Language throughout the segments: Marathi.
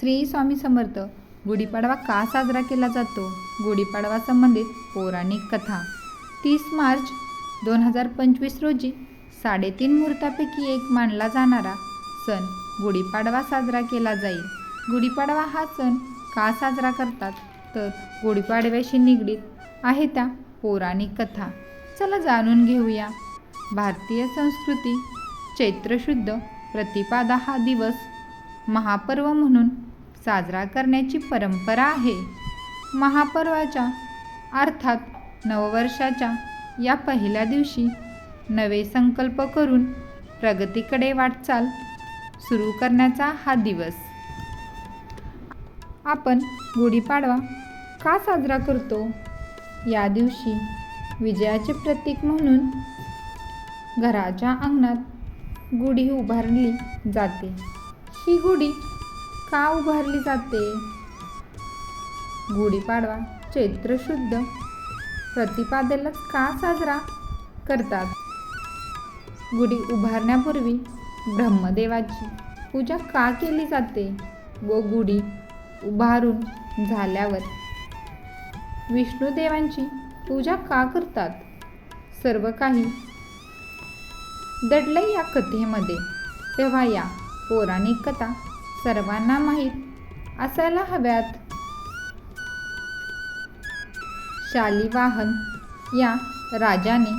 श्री स्वामी समर्थ गुढीपाडवा का साजरा केला जातो? गुढीपाडवा संबंधित पौराणिक कथा. तीस मार्च दोन हजार पंचवीस रोजी साडेतीन मुहूर्तापैकी एक मानला जाणारा सण गुढीपाडवा साजरा केला जाईल. गुढीपाडवा हा सण का साजरा करतात? तर गुढीपाडव्याशी निगडीत आहे त्या पौराणिक कथा. चला जाणून घेऊया. भारतीय संस्कृती चैत्रशुद्ध प्रतिपादा हा दिवस महापर्व म्हणून साजरा करण्याची परंपरा आहे. महापर्वाच्या अर्थात नववर्षाच्या या पहिल्या दिवशी नवे संकल्प करून प्रगतीकडे वाटचाल सुरू करण्याचा हा दिवस. आपण गुढीपाडवा का साजरा करतो? या दिवशी विजयाचे प्रतीक म्हणून घराच्या अंगणात गुढी उभारली जाते. ही गुढी का उभारली जाते? गुढीपाडवा चैत्र शुद्ध. प्रतिपादेला का साजरा करतात? गुढी उभारण्यापूर्वी ब्रह्मदेवाची पूजा का केली जाते व गुढी उभारून झाल्यावर विष्णुदेवांची पूजा का करतात? सर्व काही दडलं या कथेमध्ये. तेव्हा या पौराणिक कथा सर्वांना माहीत असायला हव्यात. शालिवाहन या राजाने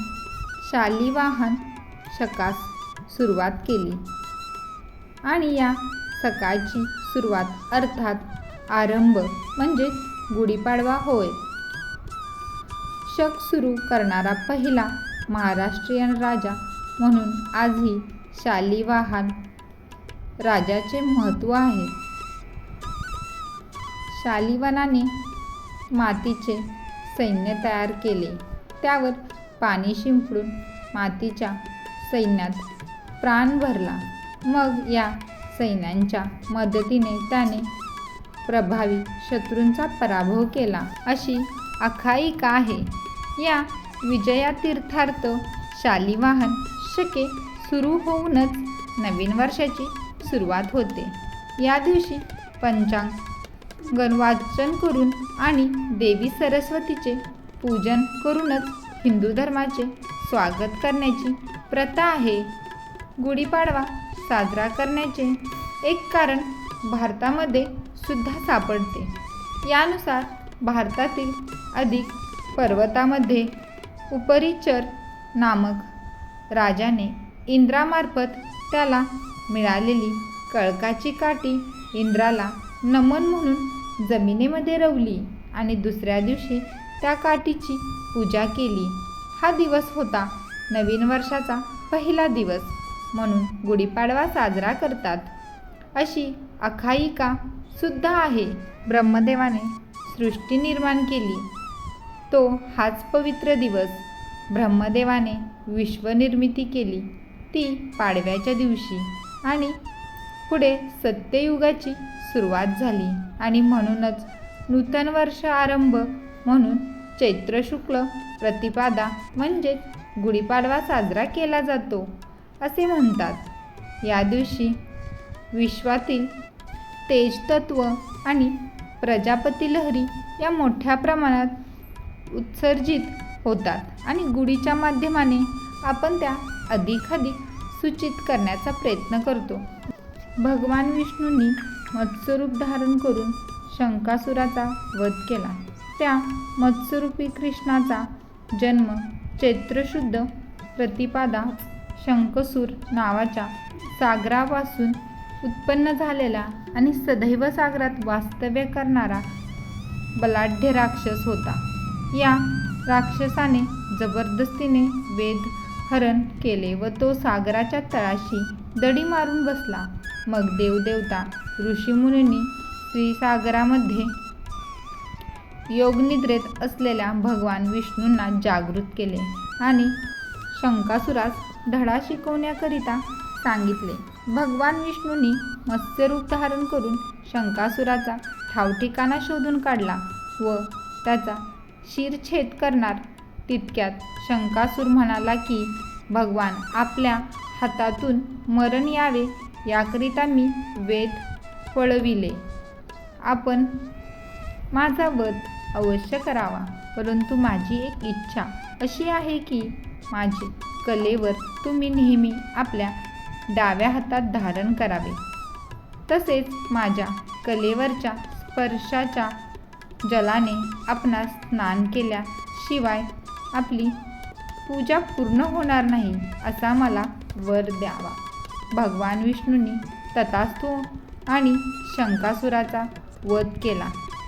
शालिवाहन शकास सुरुवात केली. आणि या सकाळची सुरुवात अर्थात आरंभ म्हणजेच गुढीपाडवा होय. शक सुरू करणारा पहिला महाराष्ट्रीयन राजा म्हणून आजही शालिवाहन राजाचे महत्त्व आहे. शालिवनाने मातीचे सैन्य तयार केले. त्यावर पाणी शिंपडून मातीच्या सैन्यात प्राण भरला. मग या सैन्यांच्या मदतीने त्याने प्रभावी शत्रूंचा पराभव केला. अशी आखायिका आहे. या विजयातीर्थार्थ शालिवाहन शके सुरू होऊनच नवीन वर्षाची सुरुवात होते. या दिवशी पंचांग गणवाचन करून आणि देवी सरस्वतीचे पूजन करूनच हिंदू धर्माचे स्वागत करण्याची प्रथा आहे. गुढीपाडवा साजरा करण्याचे एक कारण भारतामध्ये सुद्धा सापडते. यानुसार भारतातील अधिक पर्वतामध्ये उपरिचर नामक राजाने इंद्रामार्फत त्याला मिळालेली कळकाची काठी इंद्राला नमन म्हणून जमिनीमध्ये रवली आणि दुसऱ्या दिवशी त्या काठीची पूजा केली. हा दिवस होता नवीन वर्षाचा पहिला दिवस म्हणून गुढीपाडवा साजरा करतात. अशी अखायिका सुद्धा आहे. ब्रह्मदेवाने सृष्टी निर्माण केली. तो हाच पवित्र दिवस. ब्रह्मदेवाने विश्वनिर्मिती केली. ती पाडव्याच्या दिवशी. आणि पुढे सत्ययुगाची सुरुवात झाली. आणि म्हणूनच नूतन वर्ष आरंभ म्हणून चैत्र शुक्ल प्रतिपादा म्हणजेच गुढीपाडवा साजरा केला जातो असे म्हणतात. या दिवशी विश्वातील तेजतत्व आणि प्रजापती लहरी या मोठ्या प्रमाणात उत्सर्जित होतात आणि गुढीच्या माध्यमाने आपण त्या अधिकाधिक सूचित करण्याचा प्रयत्न करतो. भगवान विष्णूंनी मत्स्यरूप धारण करून शंकासुराचा वध केला. त्या मत्स्यरूपी कृष्णाचा जन्म चैत्रशुद्ध प्रतिपादा शंकसूर नावाच्या सागरापासून उत्पन्न झालेला आणि सदैव सागरात वास्तव्य करणारा बलाढ्य राक्षस होता. या राक्षसाने जबरदस्तीने वेद हरण केले व तो सागराच्या तळाशी दडी मारून बसला. मग देवदेवता ऋषीमुनींनी श्रीसागरामध्ये योगनिद्रेत असलेल्या भगवान विष्णूंना जागृत केले आणि शंकासुरास धडा शिकवण्याकरिता सांगितले. भगवान विष्णूंनी मत्स्यरूप धारण करून शंकासुराचा ठावठिकाणा शोधून काढला व त्याचा शिरछेद करणार तितक्यात शंकासूर म्हणाला की भगवान आपल्या हातातून मरण यावे याकरिता मी वेद पळविले. आपण माझा वध अवश्य करावा परंतु माझी एक इच्छा अशी आहे की माझे कलेवर तुम्ही नेहमी आपल्या डाव्या हातात धारण करावे. तसेच माझ्या कलेवरच्या स्पर्शाच्या जलाने आपणास स्नान केल्याशिवाय आपली पूजा पूर्ण होणार नाही असा मला वर द्यावा. भगवान विष्णूंनी तथास्तु आणि शंकासुराचा वध केला.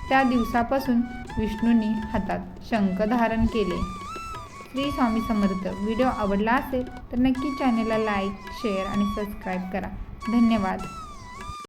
त्या दिवसापासून विष्णूंनी हातात शंख धारण केले. श्री स्वामी समर्थ व्हिडिओ आवडला असेल तर नक्की चॅनलला लाईक शेअर आणि सबस्क्राईब करा. धन्यवाद.